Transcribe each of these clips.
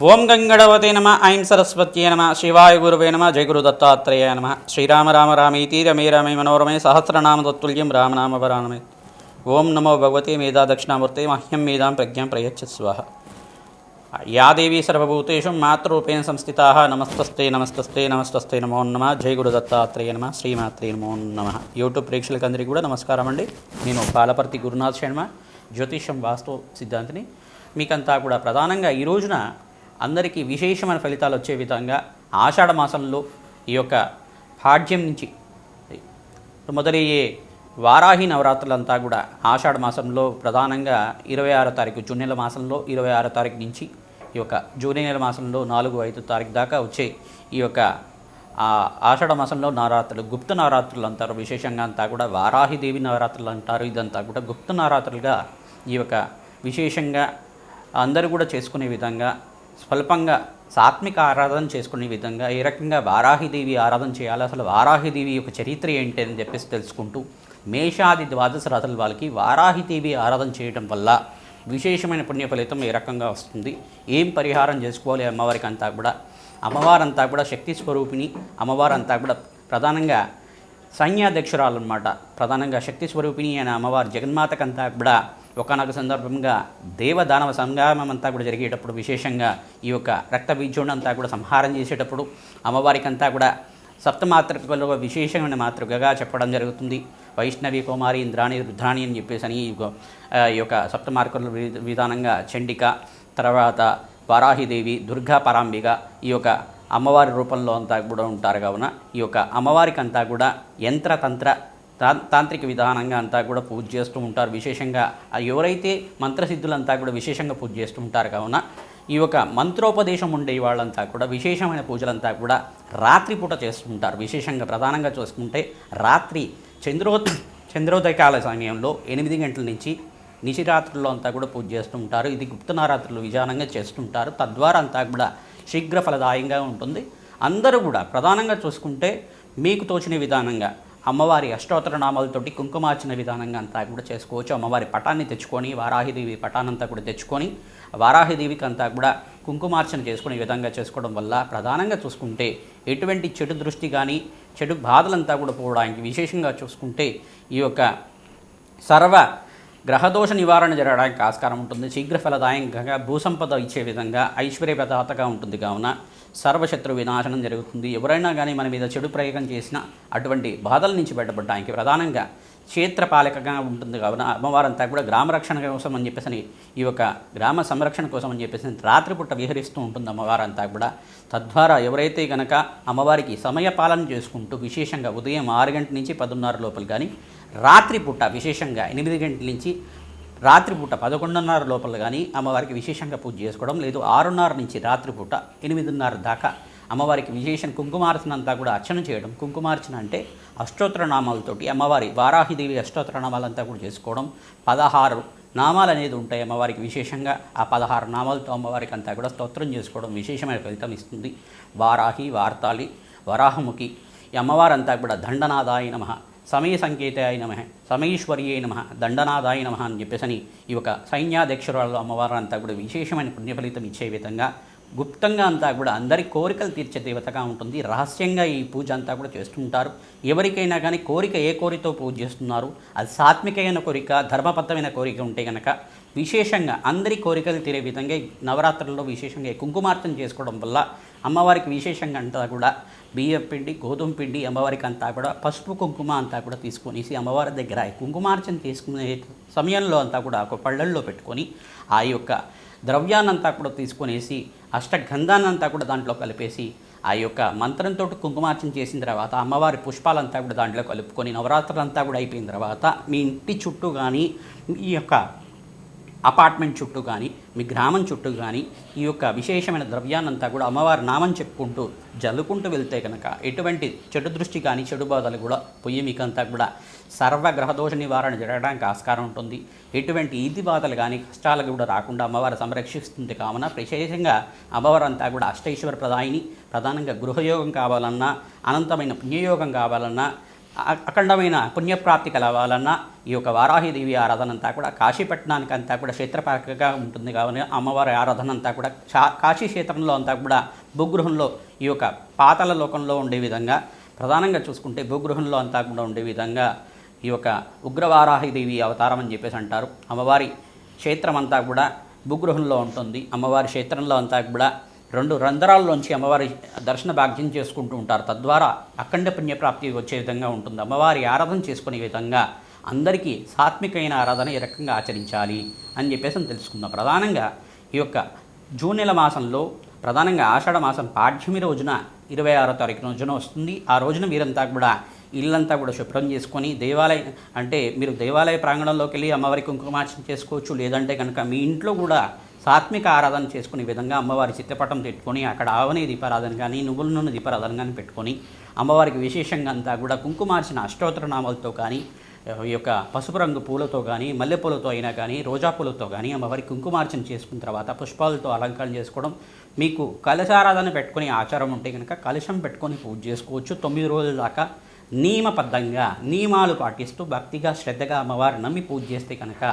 ఓం గంగడవతే నమ ఐం సరస్వత్యే నమ శివాయ గురువే నమ జయగురు దత్తాత్రేయ నమ. శ్రీరామ రామ రామీతి రమే రమే మనోరమే సహస్రనామ తత్తుల్యం రామనామ వరానమే. ఓం నమో భగవతే మేధా దక్షిణామూర్తే మహ్యం మేధాం ప్రజ్ఞాం ప్రయచ్చ స్వాహ. యా దేవీ సర్వభూతేషు మాతృరూపేణ సంస్థితా నమస్తస్తే నమస్తస్తే నమస్తస్తే నమో నమ జయ గురు దత్తాత్రేయ నమ శ్రీమాత్రే నమో నమ. యూట్యూబ్ ప్రేక్షకులందరికీ కూడా నమస్కారం అండి. నేను పాలపర్తి గురునాథ్ శర్మ జ్యోతిషం వాస్తు సిద్ధాంతిని మీకంతా కూడా ప్రధానంగా ఈ రోజున అందరికీ విశేషమైన ఫలితాలు వచ్చే విధంగా ఆషాఢ మాసంలో ఈ యొక్క పాడ్యం నుంచి మొదలయ్యే వారాహి నవరాత్రులంతా కూడా ఆషాఢ మాసంలో ప్రధానంగా ఇరవై ఆరో తారీఖు జూన్ నెల మాసంలో ఇరవై ఆరో తారీఖు నుంచి ఈ యొక్క జూన్ నెల మాసంలో నాలుగు ఐదు తారీఖు దాకా వచ్చే ఈ యొక్క ఆషాఢ మాసంలో నవరాత్రులు గుప్త నవరాత్రులు అంటారు విశేషంగా అంతా కూడా వారాహిదేవి నవరాత్రులు అంటారు. ఇదంతా కూడా గుప్త నవరాత్రులుగా ఈ యొక్క విశేషంగా అందరూ కూడా చేసుకునే విధంగా స్వల్పంగా సాత్విక ఆరాధన చేసుకునే విధంగా ఏ రకంగా వారాహిదేవి ఆరాధన చేయాలి. అసలు వారాహిదేవి యొక్క చరిత్ర ఏంటి అని చెప్పేసి తెలుసుకుంటూ మేషాది ద్వాదశ రాత్రుల వాళ్ళకి వారాహిదేవి ఆరాధన చేయడం వల్ల విశేషమైన పుణ్య ఫలితం ఏ రకంగా వస్తుంది. ఏం పరిహారం చేసుకోవాలి అమ్మవారికి అంతా కూడా? అమ్మవారంతా కూడా శక్తి స్వరూపిణి అమ్మవారంతా కూడా ప్రధానంగా సైన్యాధ్యక్షురాలు అనమాట ప్రధానంగా శక్తి స్వరూపిణి అయిన అమ్మవారు జగన్మాతకంతా కూడా ఒకనొక సందర్భంగా దేవదానవ సంగ్రామం అంతా కూడా జరిగేటప్పుడు విశేషంగా ఈ యొక్క రక్త బీజుడిని అంతా కూడా సంహారం చేసేటప్పుడు అమ్మవారికి అంతా కూడా సప్తమాతృకలో విశేషమైన మాతృకగా చెప్పడం జరుగుతుంది. వైష్ణవి కుమారి ఇంద్రాణి రుద్రాణి అని చెప్పేసి అని ఈ యొక్క- సప్తమార్కుల వి- విధానంగా చండిక తర్వాత వారాహిదేవి దుర్గా పరాంబిక ఈ యొక్క అమ్మవారి రూపంలో అంతా కూడా ఉంటారు కావున ఈ యొక్క అమ్మవారికి అంతా కూడా యంత్రతంత్ర తా- తాంత్రిక విధానంగా అంతా కూడా పూజ చేస్తూ ఉంటారు. విశేషంగా ఎవరైతే మంత్రసిద్ధులంతా కూడా విశేషంగా పూజ చేస్తూ ఉంటారు. కావున ఈ యొక్క మంత్రోపదేశం ఉండే వాళ్ళంతా కూడా విశేషమైన పూజలంతా కూడా రాత్రిపూట చేస్తుంటారు విశేషంగా ప్రధానంగా చూసుకుంటే రాత్రి చంద్రో చంద్రోదయకాల సమయంలో ఎనిమిది గంటల నుంచి నిశిరాత్రుల్లో అంతా కూడా పూజ చేస్తుంటారు ఇది గుప్తనారాత్రులు విధానంగా చేస్తుంటారు తద్వారా అంతా కూడా శీఘ్ర ఫలదాయంగా ఉంటుంది. అందరూ కూడా ప్రధానంగా చూసుకుంటే మీకు తోచిన విధానంగా అమ్మవారి అష్టోత్తర నామాలతోటి కుంకుమార్చన విధానంగా అంతా కూడా చేసుకోవచ్చు. అమ్మవారి పటాన్ని తెచ్చుకొని వారాహిదేవి పటానంతా కూడా తెచ్చుకొని వారాహిదేవికి అంతా కూడా కుంకుమార్చన చేసుకునే విధంగా చేసుకోవడం వల్ల ప్రధానంగా చూసుకుంటే ఎటువంటి చెడు దృష్టి కానీ చెడు బాధలంతా కూడా పోవడానికి విశేషంగా చూసుకుంటే ఈ యొక్క సర్వ గ్రహదోష నివారణ జరగడానికి ఆస్కారం ఉంటుంది. శీఘ్ర ఫలదాయకంగా భూసంపద ఇచ్చే విధంగా ఐశ్వర్యప్రదాతగా ఉంటుంది. కావున సర్వశత్రు వినాశనం జరుగుతుంది. ఎవరైనా కానీ మన మీద చెడు ప్రయోగం చేసిన అటువంటి బాధల నుంచి బయటపడడానికి ప్రధానంగా క్షేత్రపాలకగా ఉంటుంది. కావున అమ్మవారంతా కూడా గ్రామ రక్షణ కోసం అని చెప్పేసి ఈ యొక్క గ్రామ సంరక్షణ కోసం అని చెప్పేసి రాత్రిపూట విహరిస్తూ ఉంటుంది అమ్మవారంతా కూడా. తద్వారా ఎవరైతే కనుక అమ్మవారికి సమయ పాలన చేసుకుంటూ విశేషంగా ఉదయం ఆరు గంటల నుంచి పదున్నర లోపల కానీ రాత్రిపూట విశేషంగా ఎనిమిది గంటల నుంచి రాత్రిపూట పదకొండున్నర లోపల కానీ అమ్మవారికి విశేషంగా పూజ చేసుకోవడం లేదు. ఆరున్నర నుంచి రాత్రిపూట ఎనిమిదిన్నర దాకా అమ్మవారికి విశేషం కుంకుమార్చన అంతా కూడా అర్చన చేయడం. కుంకుమార్చన అంటే అష్టోత్తర నామాలతోటి అమ్మవారి వారాహిదేవి అష్టోత్తర నామాలంతా కూడా చేసుకోవడం. పదహారు నామాలు అనేది ఉంటాయి అమ్మవారికి విశేషంగా. ఆ పదహారు నామాలతో అమ్మవారికి అంతా కూడా స్తోత్రం చేసుకోవడం విశేషమైన ఫలితం ఇస్తుంది. వారాహి వార్తాళి వరాహముఖి ఈ అమ్మవారంతా కూడా దండనాదాయ నమ. సమయ సంకేతాయ నమ సమయేశ్వర్యే నమ దండనాదాయ నమ అని చెప్పేసి ఈ యొక్క సైన్యాధ్యక్షురాలు అమ్మవారు అంతా కూడా విశేషమైన పుణ్యఫలితం ఇచ్చే విధంగా గుప్తంగా అంతా కూడా అందరి కోరికలు తీర్చే దేవతగా ఉంటుంది. రహస్యంగా ఈ పూజ అంతా కూడా చేస్తుంటారు. ఎవరికైనా కానీ కోరిక ఏ కోరితో పూజ చేస్తున్నారు? అది సాత్వికమైన కోరిక ధర్మబద్ధమైన కోరిక ఉంటే కనుక విశేషంగా అందరి కోరికలు తీరే విధంగా నవరాత్రుల్లో విశేషంగా ఈ కుంకుమార్చన చేసుకోవడం వల్ల అమ్మవారికి విశేషంగా అంతా కూడా బియ్యం పిండి గోధుమ పిండి అమ్మవారికి అంతా కూడా పసుపు కుంకుమ అంతా కూడా తీసుకొనేసి అమ్మవారి దగ్గర కుంకుమార్చన తీసుకునే సమయంలో అంతా కూడా ఒక పళ్ళల్లో పెట్టుకొని ఆ యొక్క ద్రవ్యాన్నంతా కూడా తీసుకొనేసి అష్టగంధాన్నంతా కూడా దాంట్లో కలిపేసి ఆ యొక్క మంత్రంతో కుంకుమార్చన చేసిన తర్వాత అమ్మవారి పుష్పాలంతా కూడా దాంట్లో కలుపుకొని నవరాత్రులంతా కూడా అయిపోయిన తర్వాత మీ ఇంటి చుట్టూ కానీ ఈ యొక్క అపార్ట్మెంట్ చుట్టూ కానీ మీ గ్రామం చుట్టూ కానీ ఈ యొక్క విశేషమైన ద్రవ్యాన్నంతా కూడా అమ్మవారి నామం చెప్పుకుంటూ జల్లుకుంటూ వెళ్తే కనుక ఎటువంటి చెడు దృష్టి కానీ చెడు బాధలు కూడా పొయ్యి మీకంతా కూడా సర్వ గ్రహదోష నివారణ జరగడానికి ఆస్కారం ఉంటుంది. ఎటువంటి ఈది బాధలు కానీ కష్టాలు కూడా రాకుండా అమ్మవారు సంరక్షిస్తుంది కావున విశేషంగా అమ్మవారు అంతా కూడా అష్టైశ్వర ప్రదాయిని ప్రధానంగా గృహయోగం కావాలన్నా అనంతమైన పుణ్యయోగం కావాలన్నా అఖండమైన పుణ్యప్రాప్తి కలవాలన్నా ఈ యొక్క వారాహిదేవి ఆరాధన అంతా కూడా కాశీపట్నానికి అంతా కూడా క్షేత్రపాకగా ఉంటుంది కావున అమ్మవారి ఆరాధన అంతా కూడా కాశీ క్షేత్రంలో అంతా కూడా భూగృహంలో ఈ యొక్క పాతల లోకంలో ఉండే విధంగా ప్రధానంగా చూసుకుంటే భూగృహంలో అంతా కూడా ఉండే విధంగా ఈ యొక్క ఉగ్రవారాహిదేవి అవతారం అని చెప్పేసి అంటారు. అమ్మవారి క్షేత్రం అంతా కూడా భూగృహంలో ఉంటుంది. అమ్మవారి క్షేత్రంలో అంతా కూడా రెండు రంధ్రాల్లోంచి అమ్మవారి దర్శన భాగ్యం చేసుకుంటూ ఉంటారు. తద్వారా అఖండ పుణ్యప్రాప్తి వచ్చే విధంగా ఉంటుంది. అమ్మవారి ఆరాధన చేసుకునే విధంగా అందరికీ సాత్వికమైన ఆరాధన ఈ రకంగా ఆచరించాలి అని చెప్పేసి తెలుసుకుందాం. ప్రధానంగా ఈ యొక్క జూన్ నెల మాసంలో ప్రధానంగా ఆషాఢ మాసం పాఠ్యమి రోజున ఇరవై ఆరో తారీఖు రోజున వస్తుంది. ఆ రోజున మీరంతా కూడా ఇల్లంతా కూడా శుభ్రం చేసుకొని దేవాలయం అంటే మీరు దేవాలయ ప్రాంగణంలోకి వెళ్ళి అమ్మవారి కుంకుమార్చన చేసుకోవచ్చు. లేదంటే కనుక మీ ఇంట్లో కూడా సాత్విక ఆరాధన చేసుకునే విధంగా అమ్మవారి చిత్రపటం పెట్టుకొని అక్కడ ఆవని దీపారాధన కానీ నువ్వుల నూనె దీపారాధన కానీ పెట్టుకొని అమ్మవారికి విశేషంగా అంతా కూడా కుంకుమార్చిన అష్టోత్తర నామాలతో కానీ ఈ యొక్క పసుపు రంగు పూలతో కానీ మల్లెపూలతో అయినా కానీ రోజా పూలతో కానీ అమ్మవారి కుంకుమార్చన చేసుకున్న తర్వాత పుష్పాలతో అలంకరణ చేసుకోవడం మీకు కలశారాధన పెట్టుకునే ఆచారం ఉంటే కనుక కలశం పెట్టుకొని పూజ చేసుకోవచ్చు. తొమ్మిది రోజుల దాకా నియమబద్ధంగా నియమాలు పాటిస్తూ భక్తిగా శ్రద్ధగా అమ్మవారు నమ్మి పూజ చేస్తే కనుక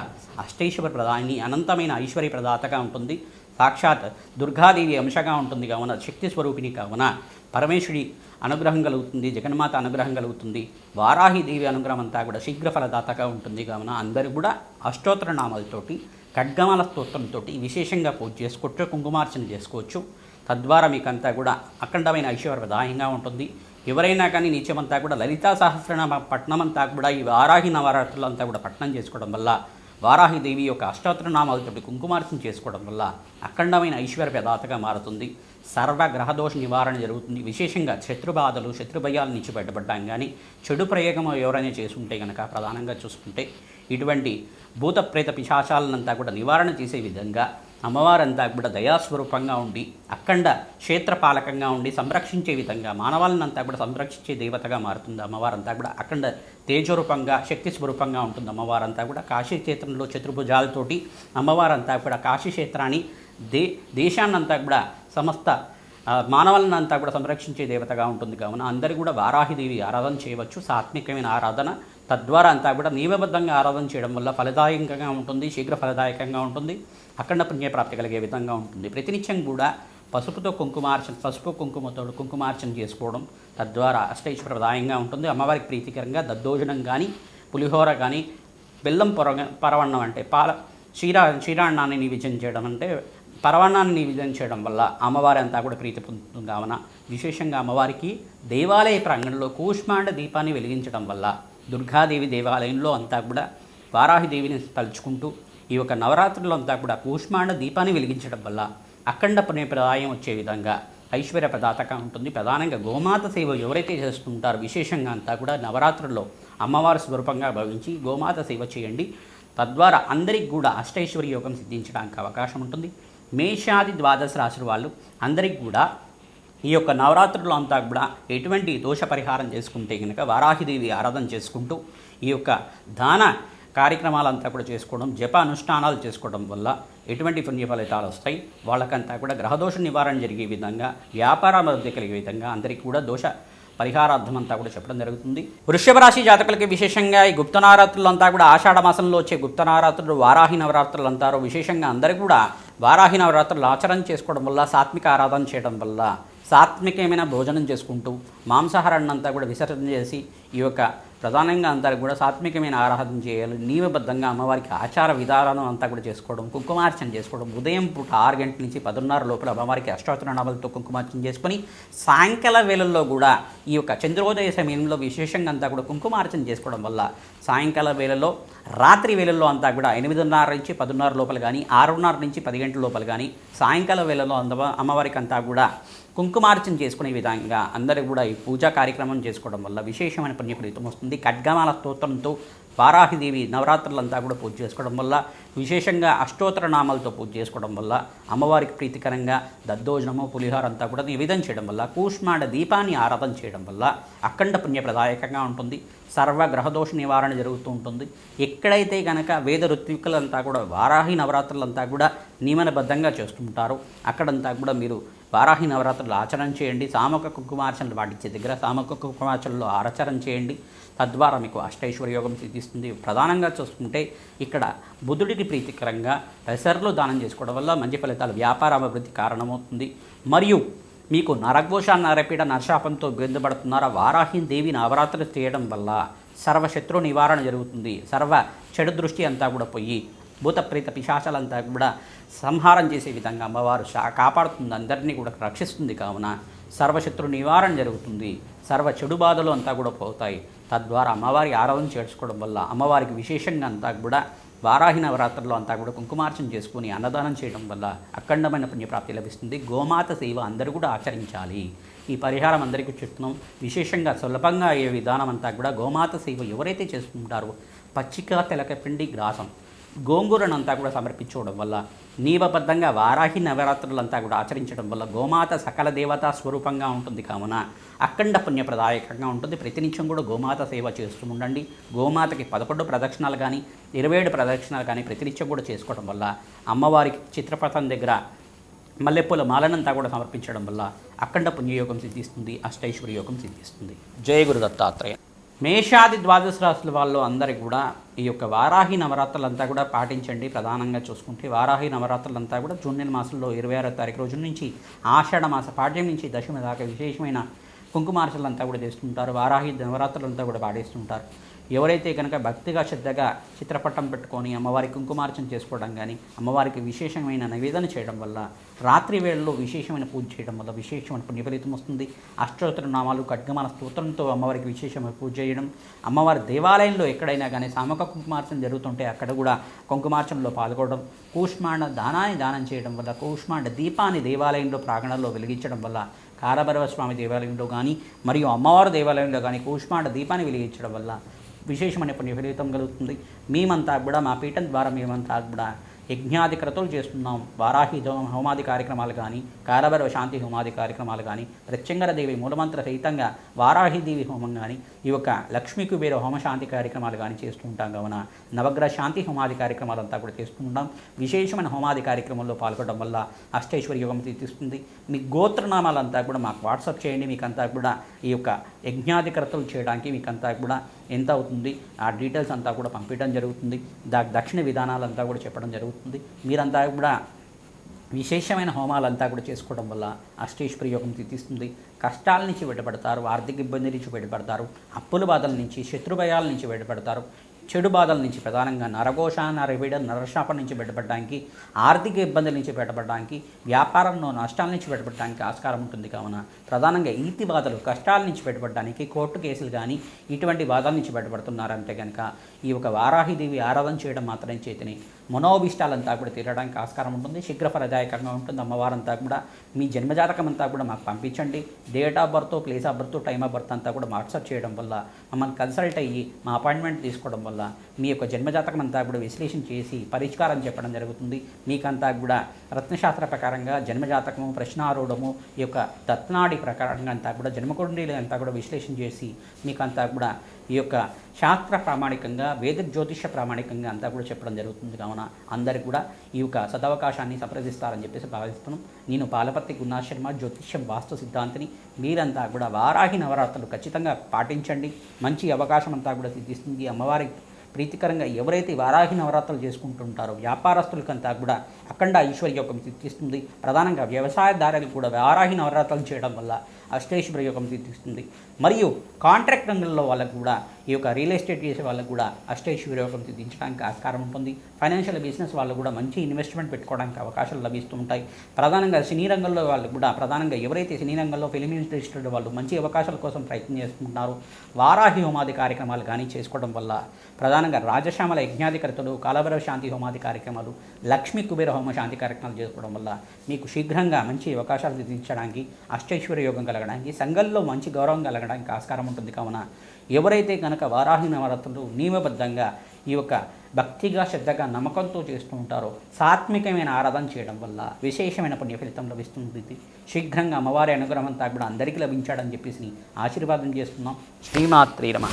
అష్టైశ్వర ప్రధాని అనంతమైన ఐశ్వర్య ప్రదాతగా ఉంటుంది. సాక్షాత్ దుర్గాదేవి అంశగా ఉంటుంది కావున శక్తి స్వరూపిణి కావున పరమేశ్వరి అనుగ్రహం కలుగుతుంది జగన్మాత అనుగ్రహం కలుగుతుంది వారాహిదేవి అనుగ్రహం అంతా కూడా శీఘ్ర ఫలదాతగా ఉంటుంది కావున అందరూ కూడా అష్టోత్తర నామాలతోటి ఖడ్గమాల స్తోత్రంతో విశేషంగా పూజ చేసుకోవచ్చు కుంకుమార్చన చేసుకోవచ్చు. తద్వారా మీకంతా కూడా అఖండమైన ఐశ్వర్యదాయంగా ఉంటుంది. ఎవరైనా కానీ నిత్యమంతా కూడా లలితా సహస్రనామ పట్నం అంతా కూడా ఈ వారాహి నవరాత్రులు అంతా కూడా పట్నం చేసుకోవడం వల్ల వారాహిదేవి యొక్క అష్టోత్తర నామాలతోటి కుంకుమార్చన చేసుకోవడం వల్ల అఖండమైన ఐశ్వర్య ప్రదాతగా మారుతుంది. సర్వ గ్రహదోష నివారణ జరుగుతుంది. విశేషంగా శత్రుబాధలు శత్రుభయాల నుంచి బయటపడ్డాం కానీ చెడు ప్రయోగం ఎవరైనా చేసుకుంటే కనుక ప్రధానంగా చూసుకుంటే ఇటువంటి భూత ప్రేత పిశాచాలనంతా కూడా నివారణ చేసే విధంగా అమ్మవారంతా కూడా దయాస్వరూపంగా ఉండి అఖండ క్షేత్రపాలకంగా ఉండి సంరక్షించే విధంగా మానవాళ్ళనంతా కూడా సంరక్షించే దేవతగా మారుతుంది అమ్మవారంతా కూడా. అఖండ తేజరూపంగా శక్తి స్వరూపంగా ఉంటుంది అమ్మవారంతా కూడా. కాశీ క్షేత్రంలో చతుర్భుజాలతోటి అమ్మవారంతా కూడా కాశీ క్షేత్రాన్ని దే దేశాన్నంతా కూడా సమస్త ఆ, మానవులనంతా కూడా సంరక్షించే దేవతగా ఉంటుంది. కావున అందరూ కూడా వారాహిదేవి ఆరాధన చేయవచ్చు. సాత్వికమైన ఆరాధన తద్వారా అంతా కూడా నియమబద్ధంగా ఆరాధన చేయడం వల్ల ఫలదాయకంగా ఉంటుంది శీఘ్ర ఫలదాయకంగా ఉంటుంది అఖండ పుణ్యప్రాప్తి కలిగే విధంగా ఉంటుంది. ప్రతినిత్యం కూడా పసుపుతో కుంకుమార్చన పసుపు కుంకుమతో కుంకుమార్చన చేసుకోవడం తద్వారా అష్టైశ్వరదాయంగా ఉంటుంది. అమ్మవారికి ప్రీతికరంగా దద్దోజనం కానీ పులిహోర కానీ బెల్లం పొర పరవన్నం అంటే పాల క్షీరా క్షీరాన్నాన్ని నివేదన చేయడం అంటే పరవణాన్ని నివేదన చేయడం వల్ల అమ్మవారి అంతా కూడా ప్రీతి పొందుతుంది. కావున విశేషంగా అమ్మవారికి దేవాలయ ప్రాంగణంలో కూష్మాండ దీపాన్ని వెలిగించడం వల్ల దుర్గాదేవి దేవాలయంలో అంతా కూడా వారాహిదేవిని తలుచుకుంటూ ఈ యొక్క నవరాత్రుల్లో అంతా కూడా కూష్మాండ దీపాన్ని వెలిగించడం వల్ల అఖండ పుణ్యప్రదాయం వచ్చే విధంగా ఐశ్వర్య ప్రదాతగా ఉంటుంది. ప్రధానంగా గోమాత సేవ ఎవరైతే చేస్తుంటారో విశేషంగా అంతా కూడా నవరాత్రుల్లో అమ్మవారి స్వరూపంగా భావించి గోమాత సేవ చేయండి. తద్వారా అందరికి కూడా అష్టైశ్వర్య యోగం సిద్ధించడానికి అవకాశం ఉంటుంది. మేషాది ద్వాదశ రాశుల వాళ్ళు అందరికి కూడా ఈ యొక్క నవరాత్రులు అంతా కూడా ఎటువంటి దోష పరిహారం చేసుకుంటే కనుక వారాహిదేవి ఆరాధన చేసుకుంటూ ఈ యొక్క దాన కార్యక్రమాలంతా కూడా చేసుకోవడం జప అనుష్ఠానాలు చేసుకోవడం వల్ల ఎటువంటి పుణ్య ఫలితాలు వస్తాయి? వాళ్ళకంతా కూడా గ్రహదోష నివారణ జరిగే విధంగా వ్యాపార అభివృద్ధి కలిగే విధంగా అందరికీ కూడా దోష పరిహారార్థం అంతా కూడా చెప్పడం జరుగుతుంది. వృషభ రాశి జాతకులకి విశేషంగా ఈ గుప్త నవరాత్రులు అంతా కూడా ఆషాఢ మాసంలో వచ్చే గుప్త నవరాత్రులు వారాహి నవరాత్రులు అంటారు విశేషంగా అందరూ కూడా వారాహి నవరాత్రులు ఆచరణ చేసుకోవడం వల్ల సాత్విక ఆరాధన చేయడం వల్ల సాత్వికమైన భోజనం చేసుకుంటూ మాంసాహారాన్ని అంతా కూడా విసర్జన చేసి ఈ యొక్క ప్రధానంగా అంతా కూడా సాత్వికమైన ఆరాధన చేయాలి. నియమబద్ధంగా అమ్మవారికి ఆచార విధానాలను అంతా కూడా చేసుకోవడం కుంకుమార్చన చేసుకోవడం ఉదయం పూట ఆరు గంటల నుంచి పదున్నర లోపల అమ్మవారికి అష్టోత్తర నామాలతో కుంకుమార్చన చేసుకొని సాయంకాల వేళల్లో కూడా ఈ యొక్క చంద్రోదయ సమయంలో విశేషంగా అంతా కూడా కుంకుమార్చన చేసుకోవడం వల్ల సాయంకాల వేళలో రాత్రి వేళల్లో అంతా కూడా ఎనిమిదిన్నర నుంచి పదిన్నర లోపల కానీ ఆరున్నర నుంచి పది గంటల లోపల కానీ సాయంకాల వేళల్లో అంద అమ్మవారికి అంతా కూడా కుంకుమార్చన చేసుకునే విధంగా అందరూ కూడా ఈ పూజా కార్యక్రమం చేసుకోవడం వల్ల విశేషమైన పుణ్యఫలితం వస్తుంది. ఖడ్గమాల స్తోత్రంతో వారాహిదేవి నవరాత్రులంతా కూడా పూజ చేసుకోవడం వల్ల విశేషంగా అష్టోత్తర నామాలతో పూజ చేసుకోవడం వల్ల అమ్మవారికి ప్రీతికరంగా దద్దోజనము పులిహార అంతా కూడా నివేదన చేయడం వల్ల కూష్మాండ దీపాన్ని ఆరాధన చేయడం వల్ల అఖండ పుణ్యప్రదాయకంగా ఉంటుంది. సర్వ గ్రహదోష నివారణ జరుగుతూ ఉంటుంది. ఎక్కడైతే కనుక వేద ఋత్వికులంతా కూడా వారాహి నవరాత్రులంతా కూడా నియమనబద్ధంగా చేస్తుంటారో అక్కడంతా కూడా మీరు వారాహి నవరాత్రులు ఆచరణ చేయండి. సామక కుంకుమార్చనలు పాటించే దగ్గర సామక కుంకుమార్చనలో ఆచరణ చేయండి. తద్వారా మీకు అష్టైశ్వర యోగం సిద్ధిస్తుంది. ప్రధానంగా చూసుకుంటే ఇక్కడ బుధుడికి ప్రీతికరంగా పెసర్లు దానం చేసుకోవడం వల్ల మంచి ఫలితాలు వ్యాపార అభివృద్ధి కారణమవుతుంది. మరియు మీకు నరఘోష నరపీడ నరశాపంతో ఇబ్బందిపడుతున్నారా వారాహి దేవి నవరాత్రులు చేయడం వల్ల సర్వశత్రు నివారణ జరుగుతుంది. సర్వ చెడు దృష్టి అంతా కూడా పోయి భూతప్రేత పిశాచాలంతా కూడా సంహారం చేసే విధంగా అమ్మవారు శా కాపాడుతుంది. అందరినీ కూడా రక్షిస్తుంది కావున సర్వశత్రు నివారణ జరుగుతుంది. సర్వ చెడు బాధలు అంతా కూడా పోతాయి. తద్వారా అమ్మవారి ఆరాధన చేర్చుకోవడం వల్ల అమ్మవారికి విశేషంగా అంతా కూడా వారాహి నవరాత్రుల్లో అంతా కూడా కుంకుమార్చన చేసుకుని అన్నదానం చేయడం వల్ల అఖండమైన పుణ్యప్రాప్తి లభిస్తుంది. గోమాత సేవ అందరూ కూడా ఆచరించాలి. ఈ పరిహారం అందరికీ చెప్తున్నాం. విశేషంగా సులభంగా అయ్యే విధానం అంతా కూడా గోమాత సేవ ఎవరైతే చేసుకుంటారో పచ్చిక తెలకపిండి గ్రాసం గోంగూరనంతా కూడా సమర్పించుకోవడం వల్ల నీవబద్ధంగా వారాహి నవరాత్రులంతా కూడా ఆచరించడం వల్ల గోమాత సకల దేవతా స్వరూపంగా ఉంటుంది కావున అఖండ పుణ్యప్రదాయకంగా ఉంటుంది. ప్రతినిత్యం కూడా గోమాత సేవ చేస్తూ ఉండండి. గోమాతకి పదకొండు ప్రదక్షిణాలు కానీ ఇరవై ఏడు ప్రదక్షిణాలు కానీ ప్రతినిత్యం కూడా చేసుకోవడం వల్ల అమ్మవారికి చిత్రపథం దగ్గర మల్లెపూల మాలనంతా కూడా సమర్పించడం వల్ల అఖండ పుణ్యయోగం సిద్ధిస్తుంది అష్టైశ్వర్య యోగం సిద్ధిస్తుంది. జయ గురు దత్తాత్రేయ. మేషాది ద్వాదశ రాశుల వాళ్ళు అందరికి కూడా ఈ యొక్క వారాహి నవరాత్రులంతా కూడా పాటించండి. ప్రధానంగా చూసుకుంటే వారాహి నవరాత్రులంతా కూడా జూన్ నెల మాసంలో ఇరవై ఆరో తారీఖు రోజు నుంచి ఆషాఢ మాస పాఠ్యం నుంచి దశమి దాకా విశేషమైన కుంకుమార్చలంతా కూడా చేస్తుంటారు. వారాహి నవరాత్రులంతా కూడా పాటిస్తుంటారు. ఎవరైతే కనుక భక్తిగా శ్రద్ధగా చిత్రపటం పెట్టుకొని అమ్మవారి కుంకుమార్చన చేసుకోవడం కానీ అమ్మవారికి విశేషమైన నివేదన చేయడం వల్ల రాత్రి వేళల్లో విశేషమైన పూజ చేయడం వల్ల విశేషమైన పుణ్యఫలితం వస్తుంది. అష్టోత్తర నామాలు ఖడ్గమాల స్తోత్రంతో అమ్మవారికి విశేషమైన పూజ చేయడం. అమ్మవారి దేవాలయంలో ఎక్కడైనా కానీ సామక కుంకుమార్చన జరుగుతుంటే అక్కడ కూడా కుంకుమార్చనలో పాల్గొనడం. కూష్మాండ దానాన్ని దానం చేయడం వల్ల కూష్మాండ దీపాన్ని దేవాలయంలో ప్రాంగణంలో వెలిగించడం వల్ల కారభైరవ స్వామి దేవాలయంలో కానీ మరియు అమ్మవారి దేవాలయంలో కానీ కూష్మాండ దీపాన్ని వెలిగించడం వల్ల విశేషమైన పుణ్య ఫలితం కలుగుతుంది. మేమంతా కూడా మా పీఠం ద్వారా మేమంతా కూడా యజ్ఞాది క్రతువులు చేస్తున్నాం. వారాహి హోమాది కార్యక్రమాలు కానీ కారభైరవ శాంతి హోమాది కార్యక్రమాలు కానీ ప్రత్యంగరదేవి మూలమంత్ర సహితంగా వారాహిదేవి హోమం కానీ ఈ యొక్క లక్ష్మీ కుబేర హోమ శాంతి కార్యక్రమాలు కానీ చేస్తూ ఉంటాం. కావున నవగ్రహ శాంతి హోమాది కార్యక్రమాలు అంతా కూడా చేస్తూ ఉంటాం విశేషమైన హోమాది కార్యక్రమంలో పాల్గొనడం వల్ల అష్టేశ్వరి యోగం తీస్తుంది మీ గోత్రనామాలంతా కూడా మాకు వాట్సాప్ చేయండి. మీకంతా కూడా ఈ యొక్క యజ్ఞాది యజ్ఞాధికరతలు చేయడానికి మీకంతా కూడా ఎంత అవుతుంది? ఆ డీటెయిల్స్ అంతా కూడా పంపించడం జరుగుతుంది. దా దక్షిణ విధానాలంతా కూడా చెప్పడం జరుగుతుంది. మీరంతా కూడా విశేషమైన హోమాలంతా కూడా చేసుకోవడం వల్ల అష్టేశ్వరి యోగం తీస్తుంది కష్టాల నుంచి బయటపడతారు ఆర్థిక ఇబ్బంది నుంచి బయటపడతారు అప్పుల బాధల నుంచి శత్రుభయాల నుంచి బయటపడతారు చెడు బాధల నుంచి ప్రధానంగా నరఘోష నరవిడ నరశాపం నుంచి బయటపడడానికి ఆర్థిక ఇబ్బందుల నుంచి బయటపడడానికి వ్యాపారంలో నష్టాల నుంచి బయటపడడానికి ఆస్కారం ఉంటుంది. కావున ప్రధానంగా ఈతి బాధలు కష్టాల నుంచి బయటపడడానికి కోర్టు కేసులు కానీ ఇటువంటి బాధల నుంచి బయటపడుతున్నారంటే కనుక ఈ యొక్క వారాహిదేవి ఆరాధన చేయడం మాత్రం చేతిని మనోభిష్టాలంతా కూడా తీరడానికి ఆస్కారం ఉంటుంది. శీఘ్ర ఫలదాయకంగా ఉంటుంది. అమ్మవారంతా కూడా మీ జన్మజాతకం అంతా కూడా మాకు పంపించండి. Date of birth place of birth time of birth అంతా కూడా వాట్సాప్ చేయడం వల్ల మమ్మల్ని కన్సల్ట్ అయ్యి మా అపాయింట్మెంట్ తీసుకోవడం వల్ల మీ యొక్క జన్మజాతకం అంతా కూడా విశ్లేషణ చేసి పరిష్కారం చెప్పడం జరుగుతుంది. మీకంతా కూడా రత్నశాస్త్ర ప్రకారంగా జన్మజాతకము ప్రశ్నారూఢము ఈ యొక్క తత్నాడి ప్రకారంగా అంతా కూడా జన్మకుండీలు అంతా కూడా విశ్లేషణ చేసి మీకంతా కూడా ఈ యొక్క శాస్త్ర ప్రామాణికంగా వేద జ్యోతిష ప్రామాణికంగా అంతా కూడా చెప్పడం జరుగుతుంది. కావున అందరికి కూడా ఈ యొక్క సదవకాశాన్ని సంప్రదిస్తారని చెప్పేసి భావిస్తున్నాం. నేను పాలపత్తి గున్నా శర్మ జ్యోతిష్యం వాస్తు సిద్ధాంతిని మీరంతా కూడా వారాహి నవరాత్రులు ఖచ్చితంగా పాటించండి. మంచి అవకాశం అంతా కూడా సిద్ధిస్తుంది. అమ్మవారి ప్రీతికరంగా ఎవరైతే వారాహి నవరాత్రులు చేసుకుంటుంటారో వ్యాపారస్తులకంతా కూడా అఖండ ఐశ్వర్య యోగం సిద్ధిస్తుంది. ప్రధానంగా వ్యవసాయదారులు కూడా వారాహి నవరాత్రులు చేయడం వల్ల అష్టేశ్వర యోగం సిద్ధిస్తుంది. మరియు కాంట్రాక్ట్ రంగంలో వాళ్ళకు కూడా ఈ యొక్క రియల్ ఎస్టేట్ చేసే వాళ్ళకు కూడా అష్టేశ్వర యోగం సిద్ధించడానికి ఆస్కారం ఉంటుంది. ఫైనాన్షియల్ బిజినెస్ వాళ్ళు కూడా మంచి ఇన్వెస్ట్మెంట్ పెట్టుకోవడానికి అవకాశాలు లభిస్తూ ఉంటాయి. ప్రధానంగా సినీ రంగంలో వాళ్ళు కూడా ప్రధానంగా ఎవరైతే సినీ రంగంలో ఫిలిం ఇండస్ట్రీ వాళ్ళు మంచి అవకాశాల కోసం ప్రయత్నం చేసుకుంటున్నారు వారాహి హోమాది కార్యక్రమాలు కానీ చేసుకోవడం వల్ల ప్రధానంగా రాజశ్యామల యజ్ఞాధికర్తలు కాలభైరవ శాంతి హోమాది కార్యక్రమాలు లక్ష్మీ కుబేర హోమ శాంతి కార్యక్రమాలు చేసుకోవడం వల్ల మీకు శీఘ్రంగా మంచి అవకాశాలు సిద్ధించడానికి అష్టైశ్వర్య యోగం కలగడానికి సంఘంలో మంచి గౌరవం కలగడానికి ఆస్కారం ఉంటుంది. కావున ఎవరైతే కనుక వారాహి నవరాత్రులు నియమబద్ధంగా ఈ యొక్క భక్తిగా శ్రద్ధగా నమ్మకంతో చేస్తూ ఉంటారో సాత్వికమైన ఆరాధన చేయడం వల్ల విశేషమైన పుణ్య ఫలితం లభిస్తుంది శీఘ్రంగా అమ్మవారి అనుగ్రహం అంతా కూడా అందరికీ లభించాడని చెప్పేసి ఆశీర్వాదం చేస్తున్నాం. శ్రీమాత్రీ రమ